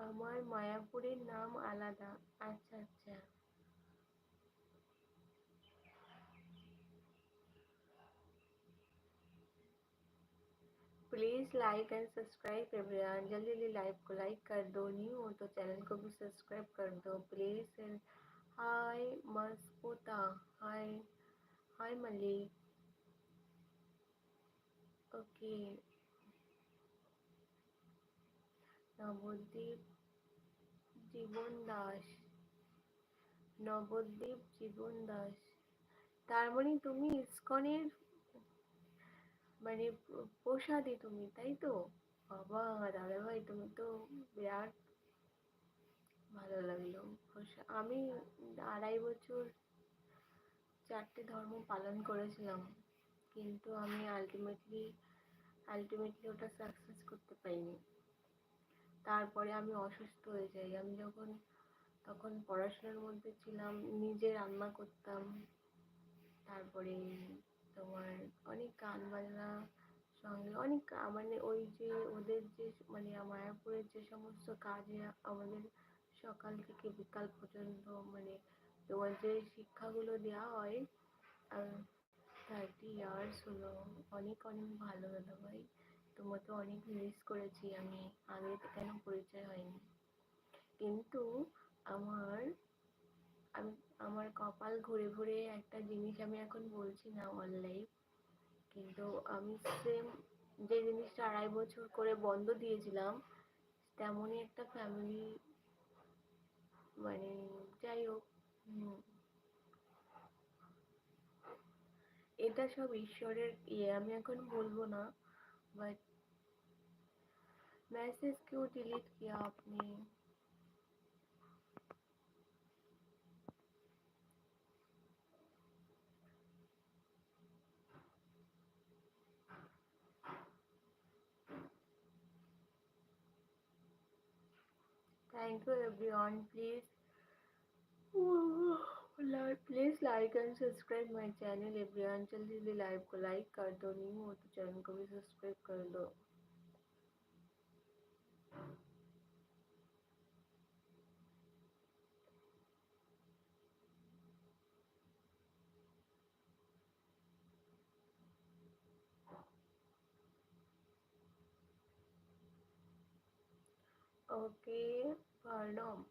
আমার মায়াপুরের নাম আলাদা আচ্ছা আচ্ছা please like and subscribe everyone जल्दी जल्दी लाइव को लाइक कर दो न्यू हो तो चैनल को भी सब्सक्राइब कर दो please hi मस्कुता hi hi Malik okay Nabadwip Jiban Das. Nabadwip Jiban Das. তার মানে তুমি ইসকনের মানে প্রসাদে তুমি, তাই তো? বাবা দাদা ভাই তুমি তো বিরাট ভালো লাগল। আমি আড়াই বছর চারটে ধর্ম পালন করেছিলাম, কিন্তু আমি আলটিমেটলি আলটিমেটলি ওটা সাকসেস করতে পারিনি। তারপরে আমি অসুস্থ হয়ে যাই। আমি যখন, তখন পড়াশোনার মধ্যে ছিলাম, নিজে রান্না করতাম, তারপরে তোমার অনেক গান বাজনা সঙ্গে, অনেক মানে ওই যে ওদের যে মানে মায়াপুরের যে সমস্ত কাজে আমাদের সকাল থেকে বিকাল পর্যন্ত মানে তোমার যে শিক্ষাগুলো দেওয়া হয় থার্টি ইয়ার্স হলো। অনেক অনেক ভালো দাদা ভাই। তোমাকে অনেক মিস করেছি, আমি আগে কেন পরিচয় হয়নি। কিন্তু আমার, আমি, আমার কপাল ঘুরে ঘুরে একটা জিনিস আমি এখন বলছি না অনলাইন কিন্তু আমি সেম যে জিনিসটা আড়াই বছর করে বন্ধ দিয়েছিলাম, তেমনই একটা ফ্যামিলি মানে যাই হোক এটা সব ঈশ্বরের ইয়ে আমি এখন বলব না বাট मैसेज क्यों डिलीट किया आपने? Thank you, everyone. Please please like and subscribe my channel everyone जल्दी जल्दी लाइव को लाइक कर दो। नहीं हो तो चैनल को भी सब्सक्राइब कर दो। Okay, pardon.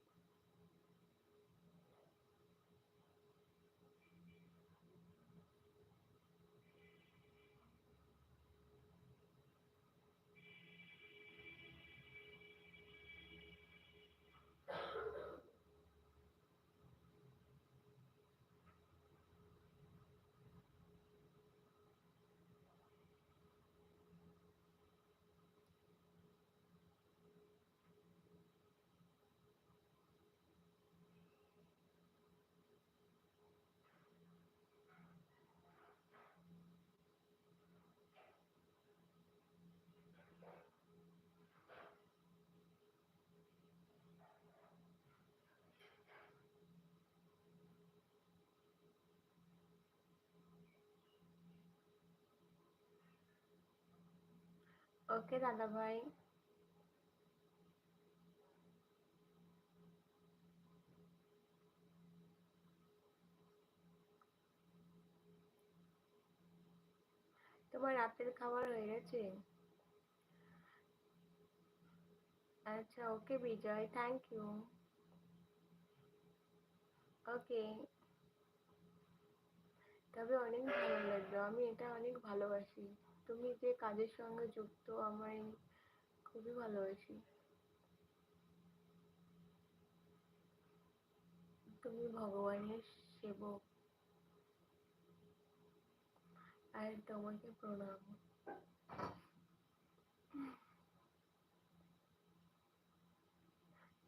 ওকে, দাদা ভাই। তোমার রাতের খাবার হয়ে গেছে? আচ্ছা ওকে বিজয় থ্যাংক ইউ ওকে। তবে অনেক ভালো লাগল, আমি এটা অনেক ভালোবাসি। তুমি যে কাজের সঙ্গে যুক্ত, আমার খুবই ভালো ভালোবাসি তুমি ভগবানের সেবক। আর তোমাকে প্রণাম।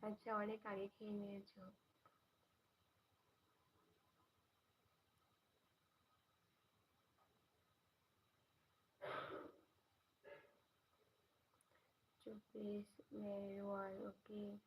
আচ্ছা অনেক আগে খেয়ে নিয়েছো। to press where you are okay